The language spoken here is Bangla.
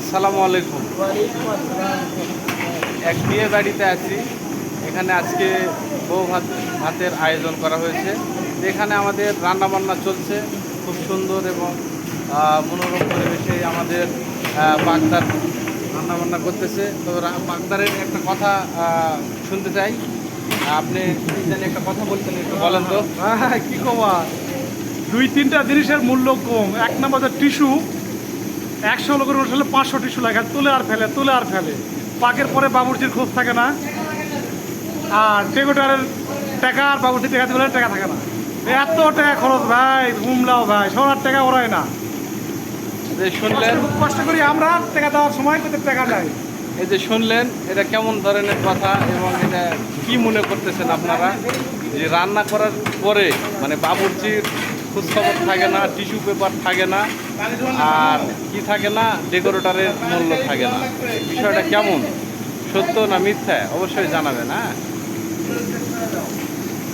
আসসালামু আলাইকুম। এক বিয়ে বাড়িতে আছি। এখানে আজকে বউ ভাত ভাতের আয়োজন করা হয়েছে। এখানে আমাদের রান্না বান্না চলছে খুব সুন্দর এবং মনোরম পরিবেশে আমাদের বাগদার রান্না বান্না করতেছে। তো বাগদারের একটা কথা শুনতে চাই। আপনি জানি একটা কথা বলছেন, একটু বলেন তো। হ্যাঁ কী কমা দুই তিনটা জিনিসের মূল্য কম। এক নম্বর টিস্যু। একশো লোকের অনুষ্ঠান হলে পাঁচশো টিস্যু লাগে। তুলে আর ফেলে তুলে আর ফেলে। পাকের পরে বাবুর্চির খোঁজ থাকে না। আর ডেকোটারের টাকা আর বাবুর্চির টাকা দিলে টাকা থাকে না। এত টাকা খরচ ভাই ঘুমলাও ভাই সবার টাকা ওরাই না। কষ্ট করি আমরা টাকা দেওয়ার সময় করতে টাকা দেয় এই যে শুনলেন এটা কেমন ধরনের কথা এবং এটা কি মনে করতেছেন আপনারা? যে রান্না করার পরে মানে বাবুর্চির খোঁজখবর থাকে না টিস্যু পেপার থাকে না আর কি থাকে না ডেকোরেটারের মূল্য থাকে না। বিষয়টা কেমন? সত্য না মিথ্যা? অবশ্যই জানাবেন হ্যাঁ?